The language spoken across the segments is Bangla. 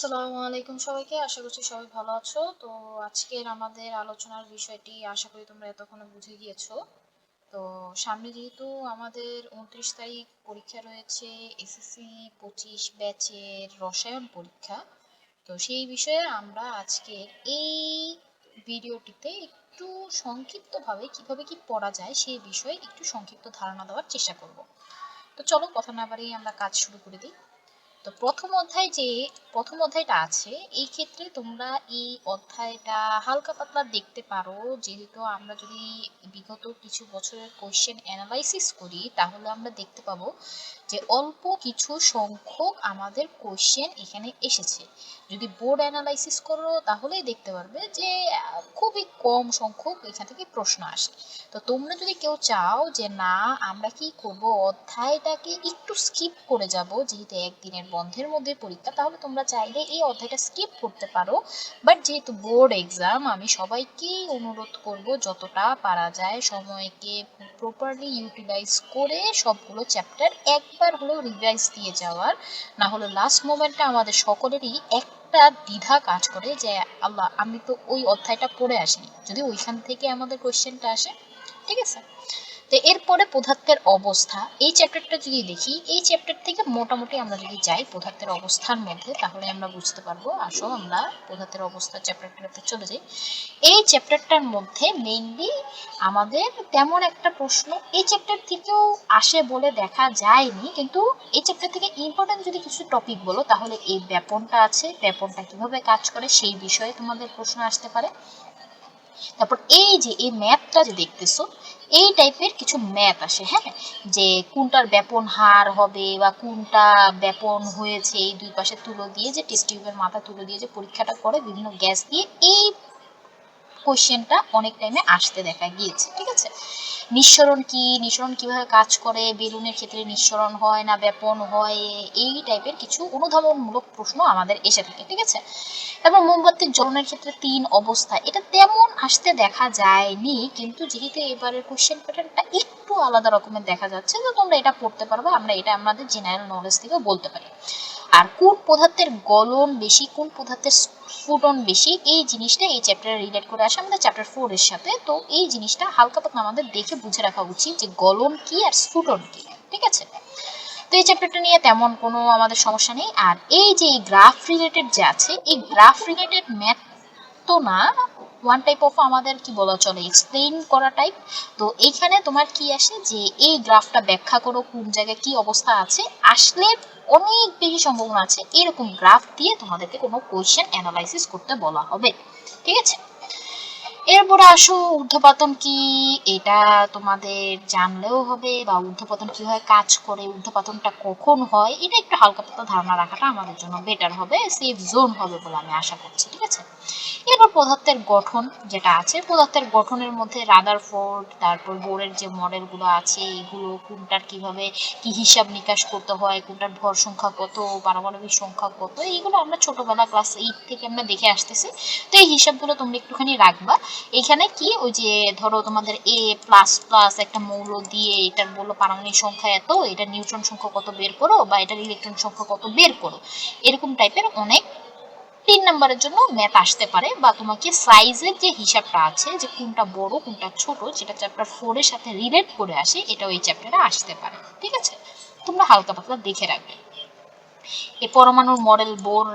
আসসালামু আলাইকুম সবাইকে। আশা করছি সবাই ভালো আছো। তো আজকের আমাদের আলোচনার বিষয়টি আশা করি তোমরা এতক্ষণে বুঝে গিয়েছো। তো সামনে যেহেতু আমাদের উনত্রিশ তারিখ পরীক্ষা রয়েছে, এসএসসি পঁচিশ ব্যাচের রসায়ন পরীক্ষা। তো সেই বিষয়ে আমরা আজকে এই ভিডিওটিতে একটু সংক্ষিপ্তভাবে কীভাবে কি পড়া যায় সেই বিষয়ে একটু সংক্ষিপ্ত ধারণা দেওয়ার চেষ্টা করব। তো চলো কথা না বাড়িয়ে আমরা কাজ শুরু করে দিই। তো প্রথম অধ্যায় যে, প্রথম অধ্যায়টা আছে, এই ক্ষেত্রে তোমরা এই অধ্যায়টা হালকা পাতলা দেখতে পারো। যেহেতু আমরা যদি বিগত কিছু বছরের কোয়েশ্চেন অ্যানালাইসিস করি, তাহলে আমরা দেখতে পাবো যে অল্প কিছু সংখ্যক আমাদের কোয়েশ্চেন এখানে এসেছে। যদি বোর্ড অ্যানালাইসিস করো, তাহলেই দেখতে পারবে যে খুবই কম সংখ্যক এখান থেকে প্রশ্ন আসে। তো তোমরা যদি কেউ চাও যে, না, আমরা কি করব? অধ্যায়টাকে একটু স্কিপ করে যাব, যেহেতু একদিনের বন্ধের মধ্যে পরীক্ষা, তাহলে তোমরা চাইলে এই অধ্যায়টা স্কিপ করতে পারো। বাট যেহেতু বোর্ড এক্সাম আমি সবাইকেই অনুরোধ করব, যতটা পারা যায়, সময়কে প্রপারলি ইউটিলাইজ করে সবগুলো চ্যাপ্টার একবার হলেও রিভাইজ দিয়ে যাওয়ার, না হলে লাস্ট মোমেন্টে আমাদের সকলেরই একটা দ্বিধা কাজ করে যে, আল্লাহ, আমি তো ওই অধ্যায়টা পড়ে আসিনি। যদি ওইখান থেকে আমাদের কোয়েশ্চেনটা আসে, ঠিক আছে? তো এরপরে পদার্থের অবস্থা। এই চ্যাপ্টারটা যদি দেখি, এই চ্যাপ্টার থেকে মোটামুটি আমরা যদি যাই পদার্থের অবস্থার মধ্যে, তাহলে আমরা বুঝতে পারব, আসো আমরা পদার্থের অবস্থা চ্যাপ্টারটাতে চলে যাই। এই চ্যাপ্টারটার মধ্যে মেইনলি আমাদের তেমন একটা প্রশ্ন, এই চ্যাপ্টার থেকেও আসে বলে দেখা যায়নি, কিন্তু এই চ্যাপ্টার থেকে ইম্পর্টেন্ট যদি কিছু টপিক বলো, তাহলে এই ব্যাপনটা আছে, ব্যাপনটা কীভাবে কাজ করে, সেই বিষয়ে তোমাদের প্রশ্ন আসতে পারে। তারপর এই যে, এই ম্যাথটা যে দেখতেছো এই টাইপের কিছু ম্যাথ আসে হ্যাঁ? যে কোনটার ব্যাপন হার হবে বা কোনটা ব্যাপন হয়েছে, এই দুই পাশে তুলো দিয়ে যে টেস্ট টিউবের মাথা তুলো দিয়ে যে পরীক্ষাটা করে বিভিন্ন গ্যাস দিয়ে এই কোয়েশ্চেনটা অনেক টাইমে আসতে দেখা গিয়েছে, ঠিক আছে? নিঃসরণ কি? নিঃসরণ কীভাবে কাজ করে? বেলুনের ক্ষেত্রে নিঃসরণ হয় না, ব্যাপন হয়? এই টাইপের কিছু অনুধাবনমূলক প্রশ্ন আমাদের এসে থাকে, ঠিক আছে? এবং মোমবাতির জ্বলনের ক্ষেত্রে তিন অবস্থা। এটা তেমন আসতে দেখা যায়নি, কিন্তু যেহেতু এবারের কোশ্চেন প্যাটার্নটা একটু আলাদা রকমের দেখা যাচ্ছে, তো তোমরা এটা পড়তে পারবে, আমরা এটা আমাদের জেনারেল নলেজ থেকে বলতে পারি। আর কোন পদার্থের গলন বেশি, কোন পদার্থের স্ফুটন বেশি, এই জিনিসটা এই চ্যাপ্টারে রিলেট করে আসে, আমাদের চ্যাপ্টার ফোর এর সাথে। তো এই জিনিসটা হালকা পাতলা আমাদের দেখে বুঝে রাখা উচিত যে গলন কি আর স্ফুটন কি, ঠিক আছে? তো এই চ্যাপ্টারটা নিয়ে তেমন কোনো আমাদের সমস্যা নেই। আর এই যে গ্রাফ রিলেটেড যে আছে, এই গ্রাফ রিলেটেড ম্যাথ তো না ওয়ান টাইপ অফ আমাদের কি বলা চলে? এক্সপ্লেইন করা টাইপ তো এইখানে তোমার কি আসে যে, এই গ্রাফটা ব্যাখ্যা করো, কোন জায়গায় কি অবস্থা আছে। আসলে অনেক বেশি সম্ভাবনা আছে। এরকম গ্রাফ দিয়ে তোমাদেরকে কোনো কোয়েশ্চেন অ্যানালাইসিস করতে বলা হবে। ঠিক আছে? এরপরে আসো, ঊর্ধ্বপাতন কি? এটা তোমাদের জানলেও হবে বা ঊর্ধ্বপাতন কীভাবে কাজ করে, ঊর্ধ্বপাতনটা কখন হয়? এটা একটু হালকা পাতলা ধারণা রাখাটা আমাদের জন্য বেটার হবে। সেফ জোন হবে বলে আমি আশা করছি। ঠিক আছে? এরপর পদার্থের গঠন যেটা আছে, পদার্থের গঠনের মধ্যে রাদার ফোর্ড তারপর বোরের যে মডেলগুলো আছে, এগুলো কোনটার কীভাবে কি হিসাব নিকাশ করতে হয়, কোনটার ভর সংখ্যা কত, পারমাণবিক সংখ্যা কত, এইগুলো আমরা ছোটবেলা ক্লাস এইট থেকে আমরা দেখে আসতেছি। তো এই হিসাবগুলো তোমরা একটুখানি রাখবা। এখানে কি ওই যে ধরো তোমাদের এ প্লাস প্লাস একটা মৌল দিয়ে এটার বলল পারমাণবিক সংখ্যা এত, এটা নিউট্রন সংখ্যা কত বের করো বা এটার ইলেকট্রন সংখ্যা কত বের করো, এরকম টাইপের অনেক তিন নম্বরের জন্য ম্যাথ আসতে পারে বা তোমাকে সাইজের যে হিসাবটা আছে, যে কোনটা বড়, কোনটা ছোট, যেটা চ্যাপ্টার ফোরের সাথে রিলেট করে আসে, এটাও এই চ্যাপ্টারে আসতে পারে, ঠিক আছে? তোমরা হালকা পাতলা দেখে রাখবে। এ পরমাণুর মডেল বোর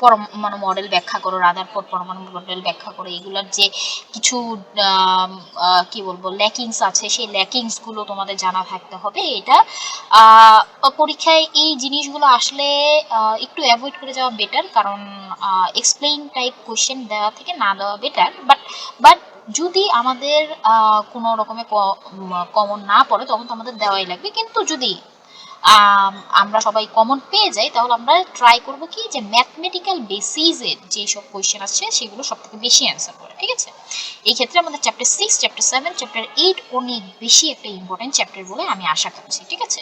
পরমাণু মডেল ব্যাখ্যা করো রাদার পর পরমাণু মডেল ব্যাখ্যা করো, এগুলোর যে কিছু কি বলব ল্যাকিংস আছে, সেই ল্যাকিংসগুলো তোমাদের জানা থাকতে হবে। এটা পরীক্ষায় এই জিনিসগুলো আসলে একটু অ্যাভয়েড করে যাওয়া বেটার কারণ এক্সপ্লেইন টাইপ কোয়েশ্চেন দেওয়া থেকে না দেওয়া বেটার বাট বাট যদি আমাদের কোনো রকমের কমন না পড়ে, তখন তো আমাদের দেওয়াই লাগবে, কিন্তু যদি আমরা সবাই কমন পেয়ে যাই, তাহলে আমরা ট্রাই করব কি যে ম্যাথমেটিক্যাল বেসিসের যেসব কোয়েশ্চেন আছে, সেগুলো সব থেকে বেশি অ্যান্সার করে, ঠিক আছে? এই ক্ষেত্রে আমাদের chapter six chapter seven chapter eight অনেক বেশি একটা ইম্পর্টেন্ট চ্যাপ্টার বলে আমি আশা করছি, ঠিক আছে?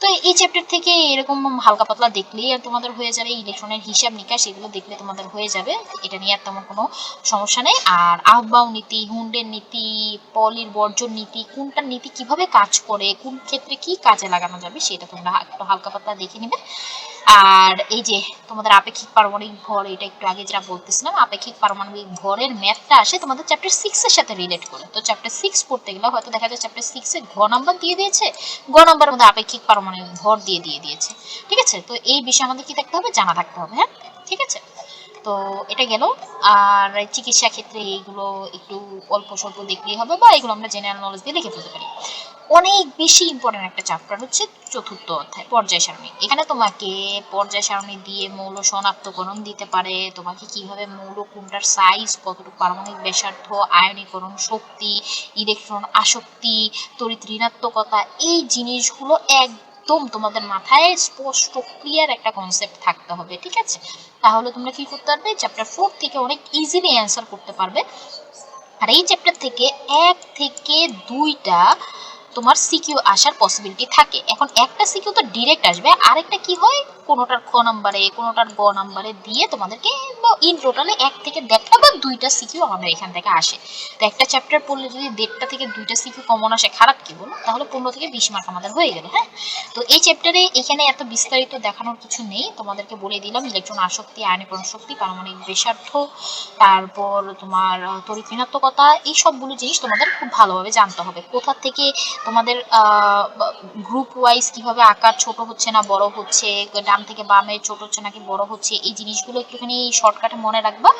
তো এই চ্যাপ্টার থেকে এরকম হালকা পাতলা দেখলেই আর তোমাদের হয়ে যাবে ইলেকট্রনের হিসাব নিকাশ এগুলো দেখলে তোমাদের হয়ে যাবে। এটা নিয়ে আর তেমন কোনো সমস্যা নেই। আর আহ্বাও নীতি, হুন্ডের নীতি, পলির বর্জন নীতি, কোনটা নীতি কীভাবে কাজ করে, কোন ক্ষেত্রে কি কাজে লাগানো যাবে, সেটা তোমরা একটু হালকা পাতলা দেখে নিবে। আর এই যে তোমাদের আপেক্ষিক পারমাণবিক ভর, এটা একটু আগে যেটা বলতেছিলাম, আপেক্ষিক পারমাণবিক ভরের ম্যাথটা আসে তোমাদের চ্যাপ্টার সিক্স এর সাথে রিলেট করে। তো চ্যাপ্টার সিক্স পড়তে গেলে হয়তো দেখা যায় চ্যাপ্টার সিক্স ঘ নাম্বার দিয়ে দিয়েছে গ নাম্বারের মধ্যে আপেক্ষিক পারমাণবিক ভর দিয়ে দিয়ে দিয়েছে। ঠিক আছে? তো এই বিষয়ে আমাদের কি থাকতে হবে? জানা থাকতে হবে হ্যাঁ? ঠিক আছে? তো এটা গেল। আর চিকিৎসা ক্ষেত্রে এইগুলো একটু অল্প স্বল্প দেখলেই হবে বা এগুলো আমরা জেনারেল নলেজ দিয়ে লিখে ফেলতে পারি। অনেক বেশি ইম্পর্টেন্ট একটা চ্যাপ্টার হচ্ছে চতুর্থ অধ্যায়, পর্যায় সারণী। এখানে তোমাকে পর্যায় সারণী দিয়ে মৌল শনাক্তকরণ দিতে পারে, তোমাকে কীভাবে মৌল কোনটার সাইজ কতটুকু পারমাণবিক ব্যাসার্ধ, আয়নীকরণ শক্তি ইলেকট্রন আসক্তি, তড়িৎ ঋণাত্মকতা, এই জিনিসগুলো এক একদম তোমাদের মাথায় স্পষ্ট ক্লিয়ার একটা কনসেপ্ট থাকতে হবে, ঠিক আছে? তাহলে তোমরা কি করতে পারবে? চ্যাপ্টার ফোর থেকে অনেক ইজিলি অ্যান্সার করতে পারবে। আর এই চ্যাপ্টার থেকে এক থেকে দুইটা তোমার সিকিউ আসার পসিবিলিটি থাকে। এখন একটা সিকিউ তো ডিরেক্ট আসবে, আরেকটা কি হয়? কোনোটার খ নাম্বারে, কোনোটার গ নাম্বারে দিয়ে তোমাদেরকে ইন টোটালে এক থেকে দেড়টা বা দুইটা সিকিউ আমাদের এখান থেকে আসে। তো একটা চ্যাপ্টার পড়লে যদি দেড়টা থেকে দুইটা সিকিউ কমন আসে, খারাপ কি বলো? তাহলে পনেরো থেকে বিশ মার্ক আমাদের হয়ে গেল হ্যাঁ? তো এই চ্যাপ্টারে এখানে এত বিস্তারিত দেখানোর কিছু নেই। তোমাদেরকে বলে দিলাম ইলেকট্রন আসক্তি আয়নীকরণ শক্তি পারমাণবিক ব্যাসার্ধ, তারপর তোমার তড়িৎ ঋণাত্মকতা, এই সবগুলো জিনিস তোমাদের খুব ভালোভাবে জানতে হবে। কোথা থেকে তোমাদের গ্রুপ ওয়াইজ কীভাবে আকার ছোট হচ্ছে না বড় হচ্ছে, ডান থেকে বামে ছোট হচ্ছে নাকি বড় হচ্ছে, এই জিনিসগুলো একটুখানি শর্টকাটে মনে রাখবা।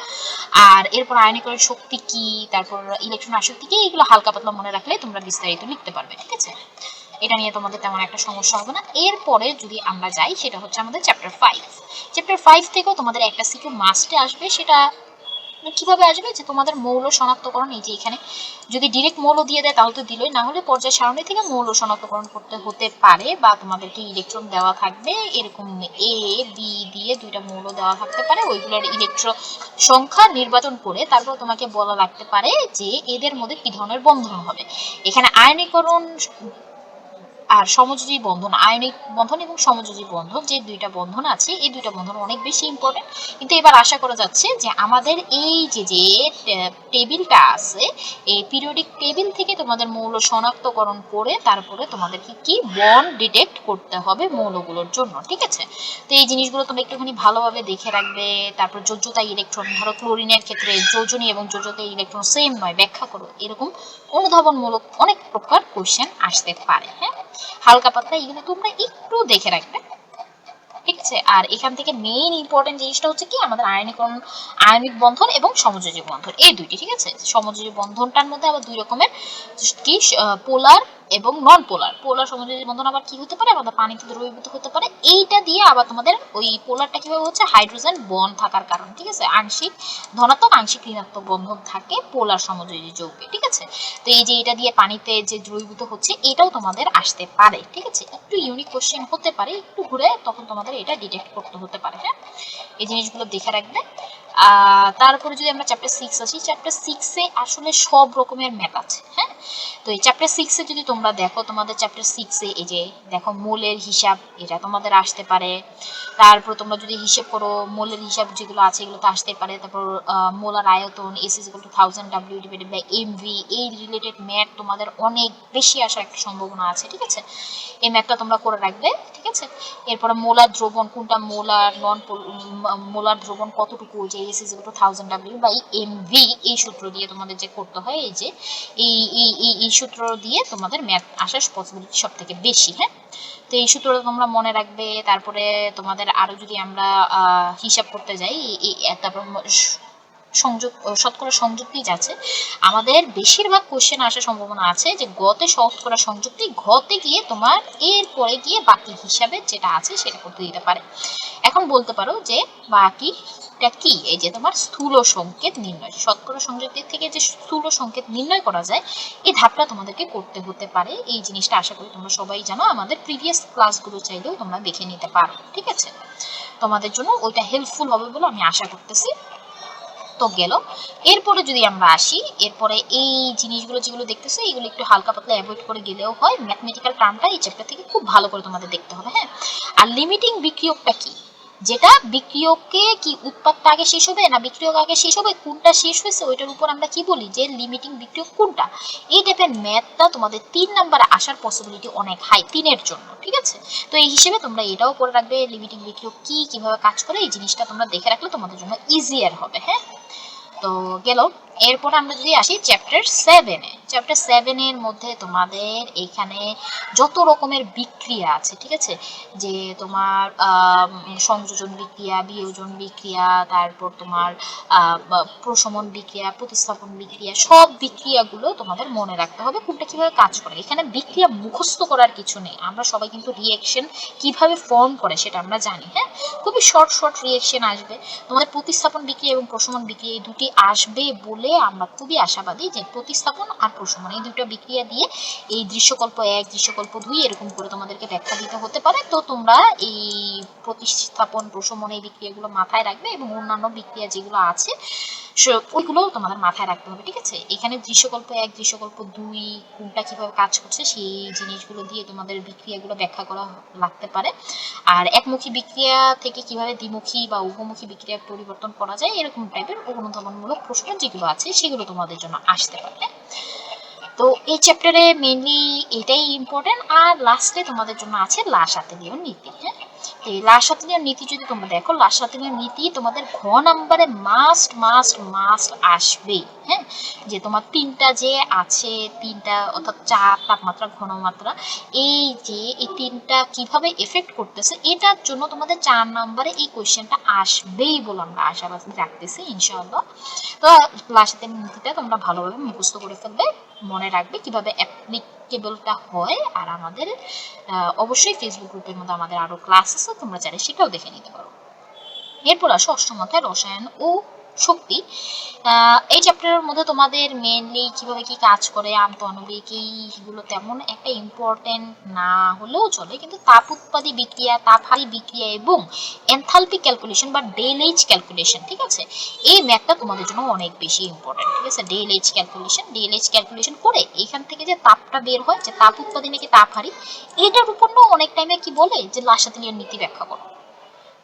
আর এরপর আয়নীকরণ শক্তি কি, তারপর ইলেকট্রন আসক্তি কি, এগুলো হালকা পাতলা মনে রাখলে তোমরা বিস্তারিত লিখতে পারবে, ঠিক আছে? এটা নিয়ে তোমাদের তেমন একটা সমস্যা হবে না। এরপরে যদি আমরা যাই, সেটা হচ্ছে আমাদের চ্যাপ্টার ফাইভ চ্যাপ্টার ফাইভ থেকেও তোমাদের একটা সিকিউ মাস্টে আসবে, সেটা কীভাবে আসবে? যে তোমাদের মৌল শনাক্তকরণ, এই যে এখানে যদি ডিরেক্ট মৌল দিয়ে দেয় তাহলে তো দিলই। না হলে পর্যায় সারণী থেকে মৌল শনাক্তকরণ করতে হতে পারে বা তোমাদেরকে ইলেকট্রন দেওয়া থাকবে। এরকম এ বি দিয়ে দুইটা মৌল দেওয়া থাকতে পারে। ওইগুলোর ইলেকট্রন সংখ্যা নির্বাচন করে তারপর তোমাকে বলা লাগতে পারে যে এদের মধ্যে কি ধরনের বন্ধন হবে। এখানে আয়নীকরণ আর সমযোজী বন্ধন আয়নিক বন্ধন এবং সমযোজী বন্ধন, যে দুইটা বন্ধন আছে, এই দুইটা বন্ধন অনেক বেশি ইম্পর্টেন্ট কিন্তু এবার আশা করা যাচ্ছে যে আমাদের এই যে যে টেবিলটা আছে, এই পিরিয়ডিক টেবিল থেকে তোমাদের মৌল শনাক্তকরণ করে তারপরে তোমাদেরকে কি বন্ড ডিটেক্ট করতে হবে মৌলগুলোর জন্য, ঠিক আছে? তো এই জিনিসগুলো তোমরা একটুখানি ভালোভাবে দেখে রাখবে, তারপর যোজ্যতা ইলেকট্রন ধরো ক্লোরিনের ক্ষেত্রে যোজনী এবং যোজ্যতা ইলেকট্রন সেম নয়, ব্যাখ্যা করো, এরকম অনুধাবনমূলক অনেক প্রকার কোশ্চেন আসতে পারে হ্যাঁ? হালকা পাতলা, এগুলো তোমরা একটু দেখে রাখবে। ঠিক আছে? আর এখান থেকে মেইন ইম্পর্টেন্ট জিনিসটা হচ্ছে কি? আমাদের আয়নিকরণ, আয়নিক বন্ধন এবং সমযোজী বন্ধন। এই দুইটি, ঠিক আছে? সমযোজী বন্ধনটার মধ্যে আবার দুই রকমের, কি পোলার এবং নন পোলার পোলার সমযোজী বন্ধন আবার কি হতে পারে? আমাদের পানিতে দ্রবীভূত হতে পারে। এইটা দিয়ে আবার তোমাদের ওই পোলারটা কীভাবে হচ্ছে? হাইড্রোজেন বন থাকার কারণ, ঠিক আছে? আংশিক ধনাত্মক, আংশিক ঋণাত্মক বন্ধন থাকে পোলার সমযোজী যৌগে, ঠিক আছে? তো এই যে এটা দিয়ে পানিতে যে দ্রবীভূত হচ্ছে, এটাও তোমাদের আসতে পারে, ঠিক আছে? একটু ইউনিক কোশ্চেন হতে পারে, একটু ঘুরে তখন তোমাদের এটা ডিটেক্ট করতে হতে পারে হ্যাঁ? এই জিনিসগুলো দেখে রাখবে। তারপরে যদি আমরা চ্যাপ্টার সিক্স আসি চ্যাপ্টার সিক্সে আসলে সব রকমের ম্যাপ আছে হ্যাঁ? তো এই চ্যাপ্টার সিক্সে যদি তোমরা দেখো, তোমাদের চ্যাপ্টার সিক্সে এই যে দেখো মোলের হিসাব, এটা তোমাদের আসতে পারে। তারপর তোমরা যদি হিসেব করো, মোলের হিসাব যেগুলো আছে এগুলো তো আসতে পারে। তারপর মোলার আয়তন S is two thousand W divided by M V এই রিলেটেড ম্যাথ তোমাদের অনেক বেশি আসার একটা সম্ভাবনা আছে, ঠিক আছে? এই ম্যাথটা তোমরা করে রাখবে, ঠিক আছে? এরপরে মোলার দ্রবণ, কোনটা মোলার নন মোলার দ্রবণ কতটুকু, যে S is two thousand W by M V এই সূত্র দিয়ে তোমাদের যে করতে হয়, এই যে এই এই এই সূত্র দিয়ে তোমাদের ম্যাথ আসার পসিবিলিটি সব থেকে বেশি হ্যাঁ? তো এই সূত্রটা তোমরা মনে রাখবে, তারপরে তোমাদের আরও যদি আমরা হিসাব করতে যাই তারপর সংযোগ শতকরা সংযুক্তি আছে আমাদের বেশিরভাগ কোশ্চেন আসার সম্ভাবনা আছে যে, গতে শতকরা সংযুক্তি, ঘতে গিয়ে তোমার এর পরে গিয়ে বাকি হিসাবে যেটা আছে সেটা করতে দিতে পারে। এখন বলতে পারো যে বাকিটা কি? এই যে তোমার স্থূল সংকেত নির্ণয়। শতকরা সংযুক্তি থেকে যে স্থূল সংকেত নির্ণয় করা যায়, এই ধাপটা তোমাদেরকে করতে হতে পারে। এই জিনিসটা আশা করি তোমরা সবাই জানো। আমাদের প্রিভিয়াস ক্লাসগুলো চাইলেও তোমরা দেখে নিতে পারো। ঠিক আছে? তোমাদের জন্য ওইটা হেল্পফুল হবে বলে আমি আশা করতেছি। তো গেল। এরপরে যদি আমরা আসি, এরপরে এই জিনিসগুলো যেগুলো দেখতেছো, এগুলো একটু হালকা পাতলা অ্যাভয়েড করে গেলেও হয়। ম্যাথমেটিক্যাল টার্মটা এই চ্যাপ্টার থেকে খুব ভালো করে তোমাদের দেখতে হবে হ্যাঁ? আর লিমিটিং বিক্রিয়কটা কি? যেটা বিক্রিয়ককে কি উৎপাদটা আগে শেষ হবে না বিক্রিয়ক আগে শেষ হবে? কোনটা শেষ হয়েছে ওইটার উপর আমরা কি বলি? যে লিমিটিং বিক্রিয়ক কোনটা? এই টাইপের ম্যাথটা তোমাদের তিন নাম্বারে আসার পসিবিলিটি অনেক হাই তিনের জন্য, ঠিক আছে? তো এই হিসেবে তোমরা এটাও করে রাখবে লিমিটিং বিক্রিয়ক কি কীভাবে কাজ করে, এই জিনিসটা তোমরা দেখে রাখলে তোমাদের জন্য ইজিয়ার হবে হ্যাঁ? তো গেল এরপর আমরা যদি আসি চ্যাপ্টার সেভেনে চ্যাপ্টার সেভেনের মধ্যে তোমাদের এখানে যত রকমের বিক্রিয়া আছে, ঠিক আছে? যে তোমার সংযোজন বিক্রিয়া, বিয়োজন বিক্রিয়া, তারপর তোমার প্রশমন বিক্রিয়া, প্রতিস্থাপন বিক্রিয়া, সব বিক্রিয়াগুলো তোমাদের মনে রাখতে হবে কোনটা কীভাবে কাজ করে। এখানে বিক্রিয়া মুখস্থ করার কিছু নেই। আমরা সবাই কিন্তু রিয়েকশন কীভাবে ফর্ম করে সেটা আমরা জানি হ্যাঁ? খুবই শর্ট শর্ট রিয়েকশন আসবে। তোমাদের প্রতিস্থাপন বিক্রিয়া এবং প্রশমন বিক্রিয়া এই দুটি আসবে বলে আমরা খুবই আশাবাদী যে প্রতিস্থাপন আর প্রশমন এই দুটো বিক্রিয়া দিয়ে এই দৃশ্যকল্প এক, দৃশ্যকল্প দুই এরকম করে তোমাদেরকে ব্যাখ্যা দিতে হতে পারে। তো তোমরা এই প্রতিস্থাপন প্রশমন এই বিক্রিয়াগুলো মাথায় রাখবে এবং অন্যান্য বিক্রিয়া যেগুলো আছে ওইগুলোও তোমাদের মাথায় রাখতে হবে, ঠিক আছে? এখানে দৃশ্যকল্প এক, দৃশ্যকল্প দুই, কোনটা কীভাবে কাজ করছে সেই জিনিসগুলো দিয়ে তোমাদের বিক্রিয়াগুলো ব্যাখ্যা করা লাগতে পারে। আর একমুখী বিক্রিয়া থেকে কীভাবে দ্বিমুখী বা উভমুখী বিক্রিয়া পরিবর্তন করা যায়, এরকম টাইপের অনুধাবনমূলক প্রশ্ন যেগুলো আছে সেগুলো তোমাদের জন্য আসতে পারে। তো এই চ্যাপ্টারে মেনলি এটাই ইম্পর্টেন্ট আর লাস্টে তোমাদের জন্য আছে লাশাতেলীয় নীতি হ্যাঁ? এই লাশাতেলীয় নীতি যদি তোমরা দেখো লাশাতেলীয় নীতি তোমাদের ঘ নাম্বারে মাস্ট মাস্ট মাস্ট আসবেই। হ্যাঁ যে তোমার তিনটা যে আছে, তিনটা অর্থাৎ চার তাপমাত্রা, ঘনমাত্রা, এই যে এই তিনটা কীভাবে এফেক্ট করতেছে, এটার জন্য তোমাদের চার নাম্বারে এই কোয়েশ্চেনটা আসবেই বলে আমরা আশাবাদ রাখতেছি, ইনশাআল্লাহ। তো লাশাতের নীতিটা তোমরা ভালোভাবে মুখস্থ করে ফেলবে, মনে রাখবে কীভাবে অ্যাপ্লিকেবলটা হয়, আর আমাদের অবশ্যই ফেসবুক গ্রুপের মধ্যে আমাদের আরও ক্লাস আছে, তোমরা চাইলে সেটাও দেখে নিতে পারো। এরপর আসো অষ্টম অধ্যায়, রসায়ন ও শক্তি। এই চ্যাপ্টারের মধ্যে তোমাদের মেনলি কীভাবে কি কাজ করে আন্তঃআণবিক এইগুলো তেমন একটা ইম্পর্টেন্ট না হলেও চলে। কিন্তু তাপ উৎপাদী বিক্রিয়া তাপহারী বিক্রিয়া এবং এনথালপি ক্যালকুলেশন বা ডেল এইচ ক্যালকুলেশন ঠিক আছে? এই ম্যাথটা তোমাদের জন্য অনেক বেশি ইম্পর্টেন্ট ঠিক আছে? Del H calculation del H calculation করে এখান থেকে যে তাপটা বের হয়, যে তাপ উৎপাদী নাকি তাপ হারি এটার উপর অনেক টাইমে কি বলে? যে লাসাতিলীয় নীতি ব্যাখ্যা করো।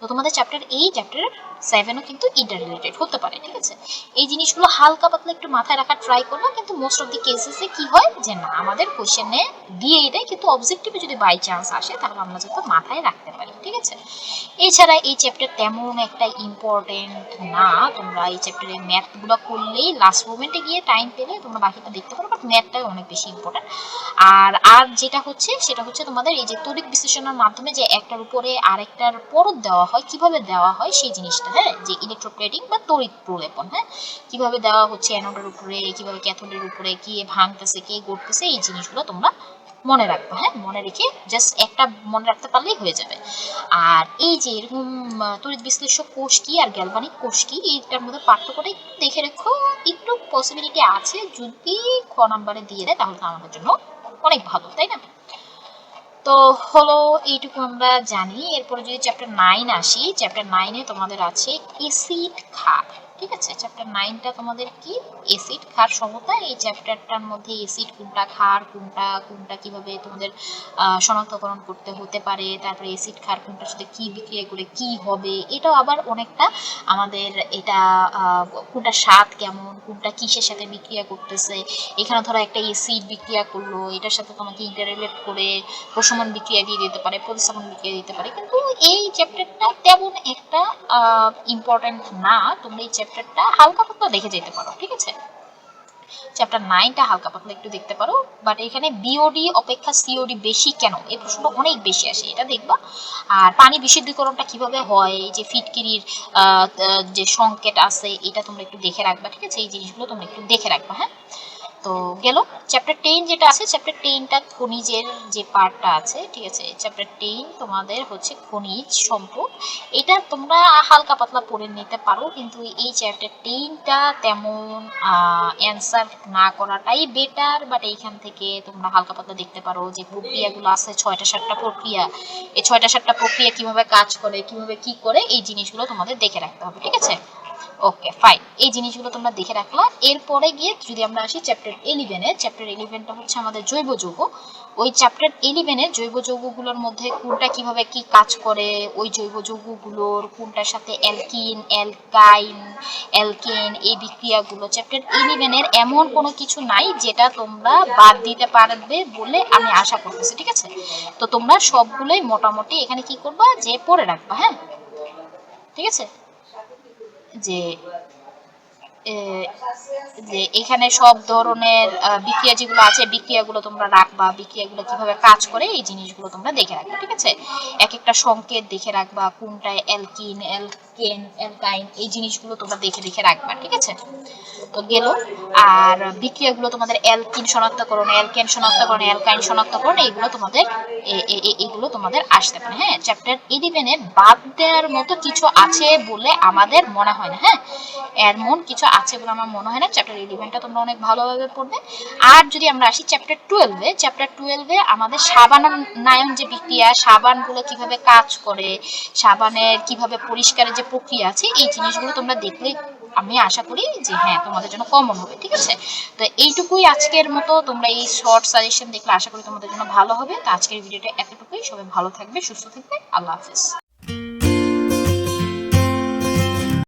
তো তোমাদের চ্যাপ্টার এই চ্যাপ্টার সেভেনও কিন্তু ইন্টার রিলেটেড হতে পারে, ঠিক আছে? এই জিনিসগুলো হালকা পাতলা একটু মাথায় রাখার ট্রাই করবা কিন্তু মোস্ট অফ দি কেসেসে কি হয়? যে না, আমাদের কোশ্চেনে দিয়েই দেয়, কিন্তু অবজেক্টিভে যদি বাই চান্স আসে, তাহলে আমরা যাতে মাথায় রাখতে পারি, ঠিক আছে? এছাড়া এই চ্যাপ্টার তেমন একটা ইম্পর্টেন্ট না। তোমরা এই চ্যাপ্টারে ম্যাথগুলো করলেই লাস্ট মোমেন্টে গিয়ে টাইম পেলে তোমরা বাকিটা দেখতে পারো বাট ম্যাথটাই অনেক বেশি ইম্পর্টেন্ট আর আর যেটা হচ্ছে, সেটা হচ্ছে তোমাদের এই যে তড়িৎ বিশ্লেষণের মাধ্যমে যে একটার উপরে আরেকটার পরত দেওয়া হয়, কীভাবে দেওয়া হয় সেই জিনিসটা হ্যাঁ? যে ইলেকট্রোপ্লেটিং বা তড়িৎ প্রলেপন হ্যাঁ? কীভাবে দেওয়া হচ্ছে অ্যানোডের উপরে, কীভাবে ক্যাথোডের উপরে, কে ভাঙতেছে, কে গড়তেছে, এই জিনিসগুলো তোমরা মনে রাখবে হ্যাঁ? মনে রেখে জাস্ট একটা মনে রাখতে পারলেই হয়ে যাবে। আর এই যে এরকম তড়িৎ বিশ্লেষক কোষ কি আর গ্যালভানিক কোষ কি, এইটার মধ্যে পার্থক্যটা একটু দেখে রেখো। একটু পসিবিলিটি আছে, যদি খ নাম্বারে দিয়ে দেয়, তাহলে তো আমাদের জন্য অনেক ভালো, তাই না? তো হলো এইটুকু আমরা জানি। এরপরে যদি চ্যাপ্টার নাইন আসি চ্যাপ্টার নাইনে তোমাদের আছে এসিড ক্ষার ঠিক আছে? চ্যাপ্টার নাইনটা তোমাদের কি? এসিড ক্ষার সমতা, এই চ্যাপ্টারটার মধ্যে এসিড কোনটা ক্ষার, কোনটা কোনটা কীভাবে তোমাদের শনাক্তকরণ করতে হতে পারে? তারপরে এসিড ক্ষার কোনটার সাথে কি বিক্রিয়া করে কি হবে? এটাও আবার অনেকটা আমাদের এটা কোনটা স্বাদ কেমন, কোনটা কিসের সাথে বিক্রিয়া করতেছে? এখানে ধরো একটা এসিড বিক্রিয়া করল, এটার সাথে তোমাকে ইন্টাররিলেট করে প্রশমন বিক্রিয়া দিয়ে দিতে পারে, প্রতিস্থাপন বিক্রিয়া দিতে পারে। কিন্তু এই চ্যাপ্টারটা তেমন একটা ইম্পর্টেন্ট না। তোমরা এই চ্যাপ্টারটা হালকা পাতলা দেখে যেতে পারো, ঠিক আছে? চ্যাপ্টার নাইনটা হালকা পাতলা একটু দেখতে পারো বাট এখানে বিওডি অপেক্ষা সিওডি বেশি কেন? এই প্রশ্ন অনেক বেশি আসে, এটা দেখবা। আর পানি বিশুদ্ধিকরণটা কীভাবে হয়, যে ফিটকিরির যে সংকেত আছে, এটা তোমরা একটু দেখে রাখবা, ঠিক আছে? এই জিনিসগুলো তোমরা একটু দেখে রাখবা হ্যাঁ? তো গেল। চ্যাপ্টার টেন যেটা আছে চ্যাপ্টার টেনটা খনিজের যে পার্টটা আছে, ঠিক আছে? চ্যাপ্টার টেন তোমাদের হচ্ছে খনিজ সম্পদ। এটা তোমরা হালকা পাতলা পড়ে নিতে পারো, কিন্তু এই চ্যাপ্টার টেনটা তেমন অ্যান্সার না করাটাই বেটার বাট এইখান থেকে তোমরা হালকা পাতলা দেখতে পারো যে প্রক্রিয়াগুলো আছে, ছয়টা সাতটা প্রক্রিয়া। এই ছয়টা সাতটা প্রক্রিয়া কীভাবে কাজ করে, কীভাবে কি করে, এই জিনিসগুলো তোমাদের দেখে রাখতে হবে, ঠিক আছে? ওকে ফাইন এই জিনিসগুলো তোমরা দেখে রাখলা। এরপরে গিয়ে যদি আমরা আসি চ্যাপ্টার ইলেভেনে চ্যাপ্টার ইলেভেনটা হচ্ছে আমাদের জৈব যৌগ। ওই চ্যাপ্টার ইলেভেনের জৈব যৌগগুলোর মধ্যে কোনটা কীভাবে কি কাজ করে, ওই জৈব যৌগগুলোর কোনটার সাথে অ্যালকিন অ্যালকাইন অ্যালকেন এই বিক্রিয়াগুলো। চ্যাপ্টার ইলেভেনের এমন কোনো কিছু নাই যেটা তোমরা বাদ দিতে পারবে বলে আমি আশা করতেছি, ঠিক আছে? তো তোমরা সবগুলোই মোটামুটি এখানে কি করবা, যে পড়ে রাখবা হ্যাঁ? ঠিক আছে? যে যে এখানে সব ধরনের বিক্রিয়া যেগুলো আছে, বিক্রিয়াগুলো তোমরা রাখবা, বিক্রিয়াগুলো কীভাবে কাজ করে, এই জিনিসগুলো তোমরা দেখে রাখবা, ঠিক আছে? এক একটা সংকেত দেখে রাখবা, কোনটায় অ্যালকিন অ্যালকেন অ্যালকাইন এই জিনিসগুলো তোমরা দেখে দেখে রাখবা, ঠিক আছে? তো গেল, আর বিক্রিয়াগুলো তোমাদের অ্যালকিন শনাক্তকরণ অ্যালকেন শনাক্তকরণ অ্যালকাইন শনাক্তকরণ এইগুলো তোমাদের এ- এ- এ- এগুলো তোমাদের আসতে পারে হ্যাঁ? চ্যাপ্টার ইলেভেনের বাদ দেওয়ার মতো কিছু আছে বলে আমাদের মনে হয় না হ্যাঁ? এমন কিছু আছে বলে আমার মনে হয় না। চ্যাপ্টার ইলেভেনটা তোমরা অনেক ভালোভাবে পড়বে। আর যদি আমরা আসি চ্যাপ্টার টুয়েলভে চ্যাপ্টার টুয়েলভে আমাদের সাবানায়ন যে বিক্রিয়া সাবানগুলো কীভাবে কাজ করে, সাবানের কীভাবে পরিষ্কারের যে প্রক্রিয়া আছে? এই জিনিসগুলো তোমরা দেখলে আমি আশা করি যে হ্যাঁ তোমাদের জন্য কমন হবে, ঠিক আছে? তো এইটুকুই আজকের মতো। তোমরা এই শর্ট সাজেশন দেখলে আশা করি তোমাদের জন্য ভালো হবে। তো আজকের ভিডিওটা এতটুকুই। সবাই ভালো থাকবে, সুস্থ থাকবে। আল্লাহ হাফেজ।